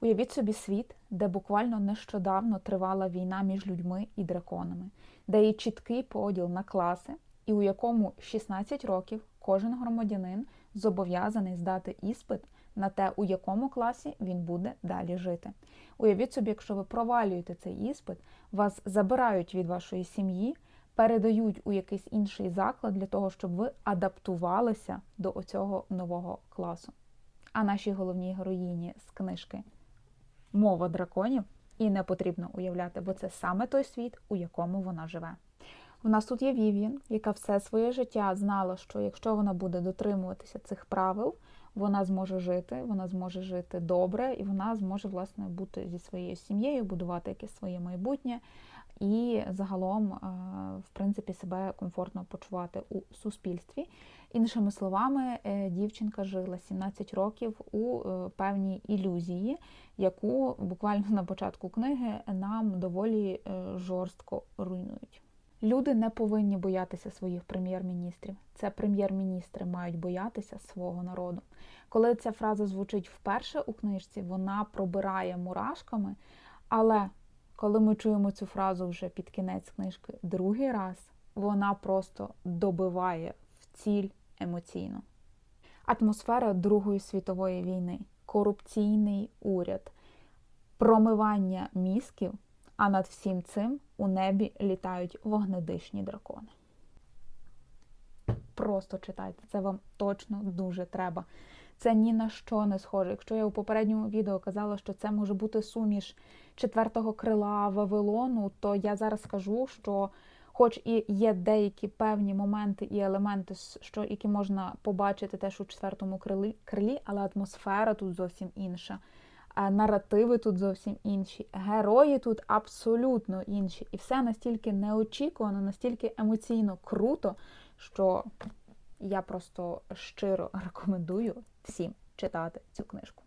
Уявіть собі світ, де буквально нещодавно тривала війна між людьми і драконами, де є чіткий поділ на класи, і у якому 16 років кожен громадянин зобов'язаний здати іспит на те, у якому класі він буде далі жити. Уявіть собі, якщо ви провалюєте цей іспит, вас забирають від вашої сім'ї, передають у якийсь інший заклад для того, щоб ви адаптувалися до оцього нового класу. А нашій головній героїні з книжки Мова драконів і не потрібно уявляти, бо це саме той світ, у якому вона живе. У нас тут є Вів'ян, яка все своє життя знала, що якщо вона буде дотримуватися цих правил, вона зможе жити, вона зможе жити добре, і вона зможе власне бути зі своєю сім'єю, будувати якесь своє майбутнє і загалом, е, в принципі, себе комфортно почувати у суспільстві. Іншими словами, е, дівчинка жила 17 років у е, певній ілюзії, яку буквально на початку книги нам доволі жорстко руйнують. Люди не повинні боятися своїх прем'єр-міністрів. Це прем'єр-міністри мають боятися свого народу. Коли ця фраза звучить вперше у книжці, вона пробирає мурашками. Але коли ми чуємо цю фразу вже під кінець книжки другий раз, вона просто добиває в ціль емоційно. Атмосфера Другої світової війни, корупційний уряд, промивання мізків, а над всім цим у небі літають вогнедишні дракони. Просто читайте, це вам точно дуже треба. Це ні на що не схоже. Якщо я у попередньому відео казала, що це може бути суміш четвертого крила Вавилону, то я зараз скажу, що, хоч і є деякі певні моменти і елементи, що які можна побачити теж у четвертому крилі, крилі але атмосфера тут зовсім інша. Наративи тут зовсім інші, герої тут абсолютно інші. І все настільки неочікувано, настільки емоційно круто, що я просто щиро рекомендую всім читати цю книжку.